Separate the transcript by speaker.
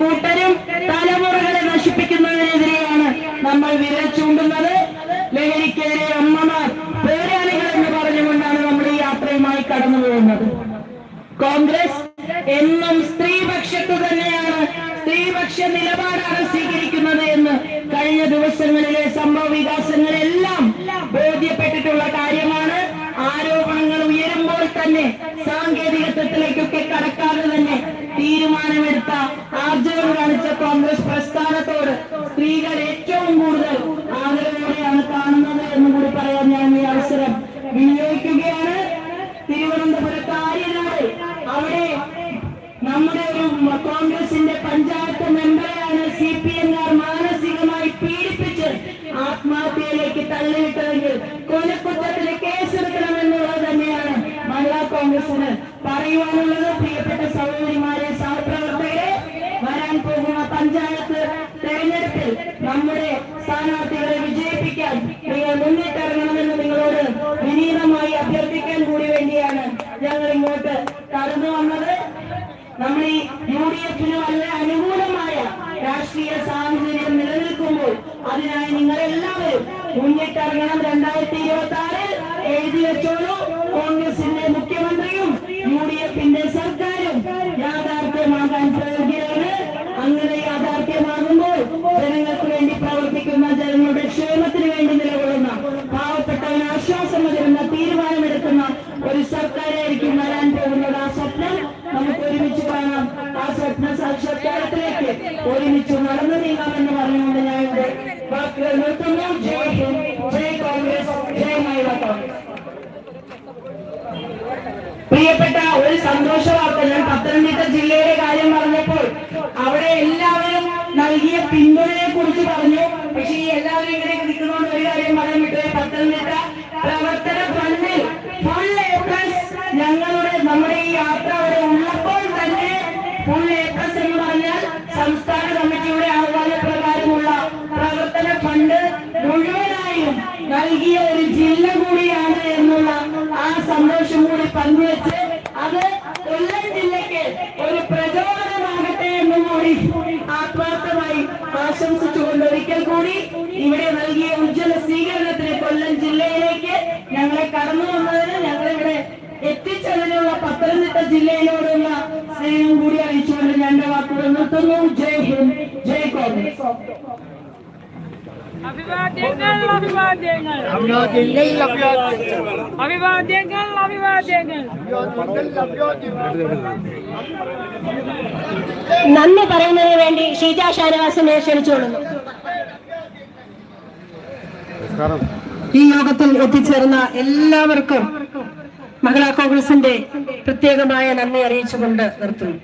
Speaker 1: കൂട്ടരും തലമുറകളെ നശിപ്പിക്കുന്നതിനെതിരെയാണ് നമ്മൾ വിരൽ ചൂണ്ടുന്നത്. ലഹരിക്കെതിരെ അമ്മമാർ പോരാളികൾ എന്ന് പറഞ്ഞുകൊണ്ടാണ് നമ്മൾ ഈ യാത്രയുമായി കടന്നു പോകുന്നത്. കോൺഗ്രസ് എന്നും സ്ത്രീപക്ഷത്ത് തന്നെയാണ് സ്ത്രീപക്ഷ നിലപാടാണ് സ്വീകരിക്കുന്നത് എന്ന് കഴിഞ്ഞ ദിവസങ്ങളിലെ സംഭവ വികാസങ്ങളെല്ലാം ബോധ്യപ്പെട്ടിട്ടുള്ള കാര്യമാണ്. ആരോപണങ്ങൾ ഉയരുമ്പോൾ തന്നെ സാങ്കേതികത്വത്തിലേക്കൊക്കെ ആർജവം കാണിച്ച കോൺഗ്രസ് പ്രസ്ഥാനത്തോട് സ്ത്രീകൾ ഏറ്റവും കൂടുതൽ ആദരവോടെയാണ് കാണുന്നത് എന്ന് കൂടി പറയാൻ ഞാൻ ഈ അവസരം വിനിയോഗിക്കുകയാണ്. തിരുവനന്തപുരത്ത് അവിടെ നമ്മുടെ ഒരു കോൺഗ്രസിന്റെ പഞ്ചായത്ത് മെമ്പറെയാണ് സി പി എംകാർ മാനസികമായി പീഡിപ്പിച്ച് ആത്മഹത്യയിലേക്ക് തള്ളിയിട്ടതെങ്കിൽ കൊലക്കുറ്റത്തിന് കേസെടുക്കണമെന്നുള്ളത് തന്നെയാണ് മഹിളാ കോൺഗ്രസിന് പറയുവാനുള്ളത്. പ്രിയപ്പെട്ട സഹോദരിമാരെ നമ്മുടെ സ്ഥാനാർത്ഥികളെ വിജയിപ്പിക്കാൻ നിങ്ങൾ മുന്നിട്ടിറങ്ങണമെന്ന് നിങ്ങളോട് വിനീതമായി അഭ്യർത്ഥിക്കാൻ കൂടി വേണ്ടിയാണ് ഞങ്ങൾ ഇങ്ങോട്ട് കടന്നു വന്നത്. നമ്മൾ ഈ യു ഡി എഫിന് വളരെ അനുകൂലമായ രാഷ്ട്രീയ സാഹചര്യം നിലനിൽക്കുമ്പോൾ അതിനായി നിങ്ങളെല്ലാവരും മുന്നിട്ടിറങ്ങണം. രണ്ടായിരത്തി ഇരുപത്തി ആറിൽ എഴുതി വെച്ചോളൂ. കോൺഗ്രസിന്റെ മുഖ്യമന്ത്രിയും യു ഡി എഫിന്റെ സർക്കാരും യാഥാർത്ഥ്യമാകാൻ പോകുകയാണ് ആ സ്വപ്ന സാക്ഷാത്കാരത്തിലേക്ക് ഒരുമിച്ച് നടന്നു നീങ്ങാമെന്ന് പറഞ്ഞുകൊണ്ട് ഞാൻ ഇവിടെ വാക്കുകൾ നിർത്തുന്നു. ജയ് കോൺഗ്രസ് ജയ് പ്രിയപ്പെട്ട ഒരു സന്തോഷ വാർത്ത. ഞാൻ പത്തനംതിട്ട ജില്ലയുടെ കാര്യം പറഞ്ഞപ്പോൾ അവിടെ എല്ലാവരും നൽകിയ പിന്തുണയെ കുറിച്ച് പറഞ്ഞു. പക്ഷേ ഈ എല്ലാവരും ഇങ്ങനെ നിൽക്കുന്നതുകൊണ്ട് ഒരു കാര്യം പറയാൻ വിട്ടത് പത്തനംതിട്ട പ്രവർത്തന ഫണ്ടിൽ ഫുൾ ഞങ്ങളുടെ നമ്മുടെ ഈ യാത്ര അവിടെ ഉള്ളപ്പോൾ തന്നെ ഫുൾ എ നൽകിയ ഒരു ജില്ല കൂടിയാണ് എന്നുള്ള ആ സന്തോഷം കൂടി പങ്കുവെച്ച് അത് കൊല്ലം ജില്ലയ്ക്ക് ഒരു പ്രചോദനമാകട്ടെ എന്നും കൂടി ആത്മാർത്ഥമായി ആശംസിച്ചുകൊണ്ട് ഒരിക്കൽ കൂടി ഇവിടെ നൽകിയ ഉജ്ജ്വല സ്വീകരണത്തിന് കൊല്ലം ജില്ലയിലേക്ക് ഞങ്ങളെ കടന്നു വന്നതിന് ഞങ്ങളിവിടെ എത്തിച്ചതിനുള്ള പത്തനംതിട്ട ജില്ലയിലോടുള്ള സ്നേഹം കൂടി അറിയിച്ചുകൊണ്ട് ഞാൻ വാക്കുകൾ നിർത്തുന്നു. ജയ് ഹിന്ദ്. ജയ് കോൺഗ്രസ്.
Speaker 2: അഭിവാദ്യങ്ങൾ അഭിവാദ്യങ്ങൾ. അഭിവാദ്യങ്ങൾ അഭിവാദ്യങ്ങൾ
Speaker 3: നന്ദി പറയുന്നതിന് വേണ്ടി ഷീജ ഷാനവാസിനെ ക്ഷണിച്ചുകൊള്ളുന്നു ഈ യോഗത്തിൽ എത്തിച്ചേർന്ന എല്ലാവർക്കും മഹിളാ കോൺഗ്രസിന്റെ പ്രത്യേകമായ നന്ദി അറിയിച്ചുകൊണ്ട് നിർത്തുന്നു.